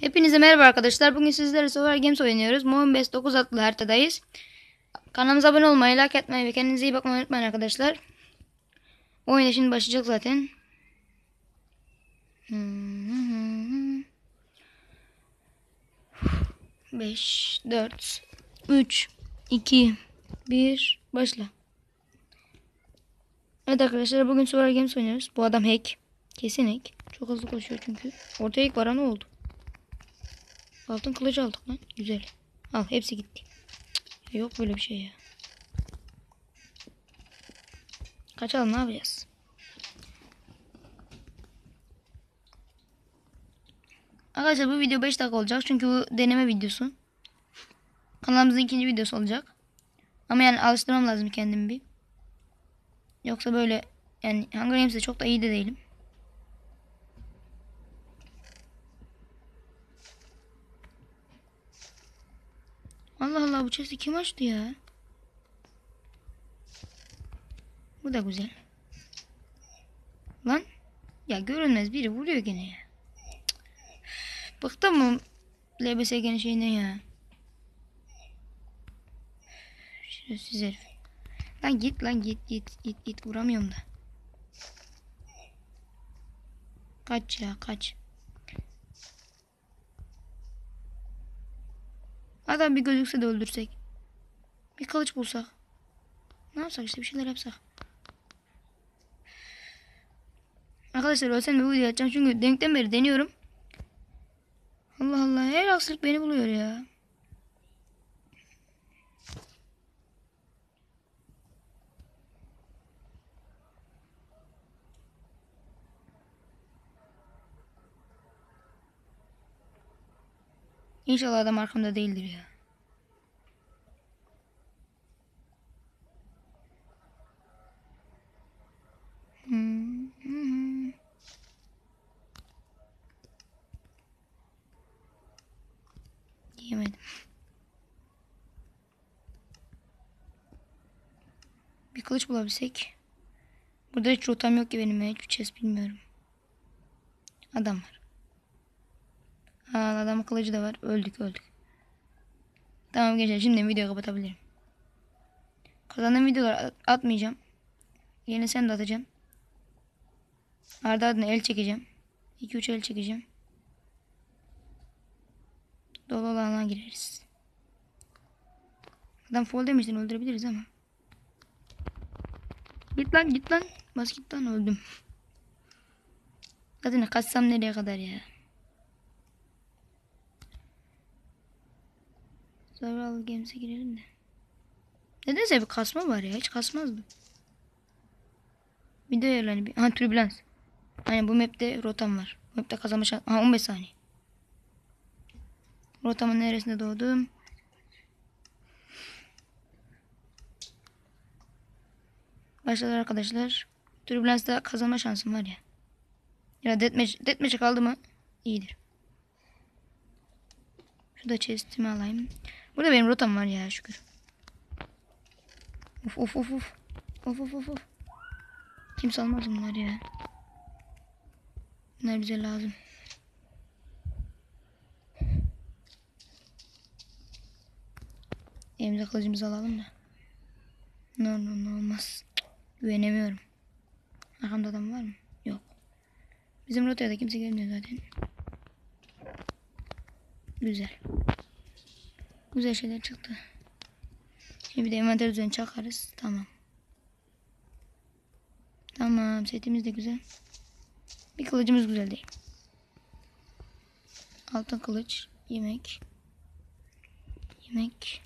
Hepinize merhaba arkadaşlar. Bugün sizlerle Solar Games oynuyoruz. Moonbase 9 adlı haritadayız. Kanalımıza abone olmayı, like etmeyi ve kendinize iyi bakmayı unutmayın arkadaşlar. Oyuna şimdi başlayacak zaten. 5, 4, 3, 2, 1, başla. Evet arkadaşlar bugün Solar Games oynuyoruz. Bu adam hack. Kesin hack. Çok hızlı koşuyor çünkü. Ortaya ilk vara ne oldu? Altın kılıcı aldık lan. Güzel. Al hepsi gitti. Yok böyle bir şey ya. Kaçalım ne yapacağız? Arkadaşlar bu video 5 dakika olacak. Çünkü bu deneme videosu. Kanalımızın ikinci videosu olacak. Ama yani alıştırmam lazım kendimi bir. Yoksa böyle yani Hunger Games'de çok da iyi de değilim. Allah Allah bu chest'i kim açtı ya? Bu da güzel. Lan. Ya görünmez biri vuruyor gene ya. Cık. Bıktım mı LBSG'nin şeyinden ya. Şerefsiz herif. Lan git lan git git git git vuramıyorum da. Kaç ya kaç. Adam bir gözükse de öldürsek. Bir kılıç bulsak. Ne yapsak işte bir şeyler yapsak. Arkadaşlar ölsem de bu videoyu açacağım çünkü denkten beri deniyorum. Allah Allah her aksilik beni buluyor ya. İnşallah adam arkamda değildir ya. Hmm. Yemedim. Bir kılıç bulabilsek. Burada hiç rotam yok ki benim. Hiçbir chest bilmiyorum. Adam var. Aa, adamın kılıcı da var. Öldük öldük. Tamam gençler şimdi videoyu kapatabilirim. Kazandığım videoları at- atmayacağım. Yeni sen de atacağım. Ardı ardına el çekeceğim. 2-3 el çekeceğim. Dolu olana gireriz. Adam fall demiştin öldürebiliriz ama. Git lan git lan. Bas git lan öldüm. Zaten kaçsam nereye kadar ya. Survival Games'e girelim de. Nedense bir kasma var ya. Hiç kasmazdı. Video ayarlarını bir... Aha türbülans. Aynen bu map'te rotam var. Bu map'te kazanma şans... Aha 15 saniye. Rotamın neresinde doğdum? Başladı arkadaşlar. Türbülans'ta kazanma şansım var ya. Ya deathmatch, deathmatch'e kaldı mı? İyidir. Şurada chest'imi alayım. Burada benim rotam var ya şükür. Of of of of. Of of of of. Kimse almaz bunlar ya. Bunlar bize lazım. Elimize kılıcımızı alalım da. No no no olmaz. Güvenemiyorum. Arkamda adam var mı? Yok. Bizim rotaya da kimse gelmiyor zaten. Güzel. Güzel şeyler çıktı. Şimdi bir de envanter düzeni çakarız. Tamam. Tamam. Setimiz de güzel. Bir kılıcımız güzel değil. Altın kılıç. Yemek. Yemek.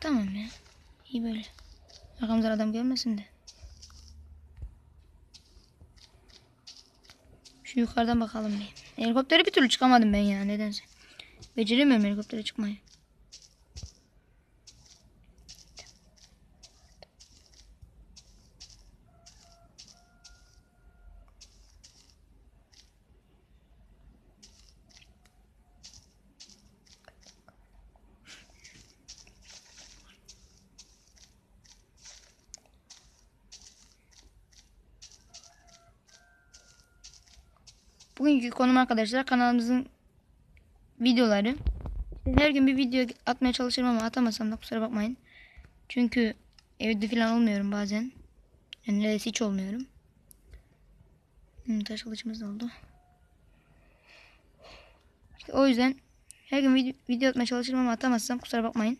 Tamam ya. İyi böyle. Arkamızdan adam gelmesin de. Şu yukarıdan bakalım bir. Helikoptere bir türlü çıkamadım ben ya nedense. Beceremiyorum helikoptere çıkmayı. Bugünkü konum arkadaşlar kanalımızın videoları. Her gün bir video atmaya çalışırım ama atamasam da kusura bakmayın. Çünkü evde falan olmuyorum bazen. Yani neredeyse hiç olmuyorum. Hmm, taş kılıcımız oldu. İşte o yüzden her gün video, video atmaya çalışırım ama atamazsam kusura bakmayın.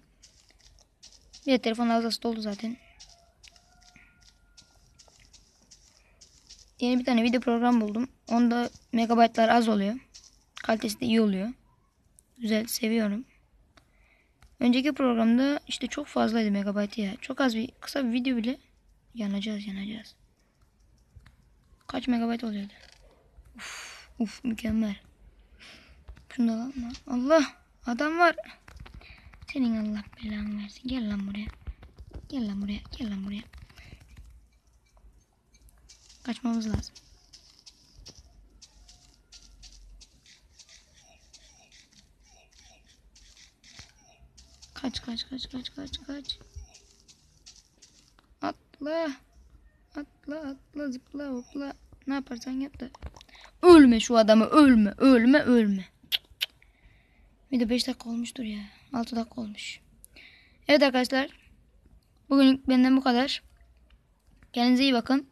Bir de telefon hafızası doldu zaten. Yeni bir tane video program buldum. Onda megabaytlar az oluyor. Kalitesi de iyi oluyor. Güzel seviyorum. Önceki programda işte çok fazlaydı megabaytı ya. Çok az bir kısa bir video bile yanacağız yanacağız. Kaç megabayt oluyordu? Uf, uf mükemmel. Şunu da alalım lan. Allah adam var. Senin Allah belanı versin. Gel lan buraya. Gel lan buraya. Gel lan buraya. Kaçmamız lazım. Kaç kaç kaç kaç kaç kaç. Atla. Atla atla zıpla hopla. Ne yaparsan yap da. Ölme şu adamı ölme ölme ölme. Bir de 5 dakika olmuştur ya. 6 dakika olmuş. Evet arkadaşlar. Bugünlük benden bu kadar. Kendinize iyi bakın.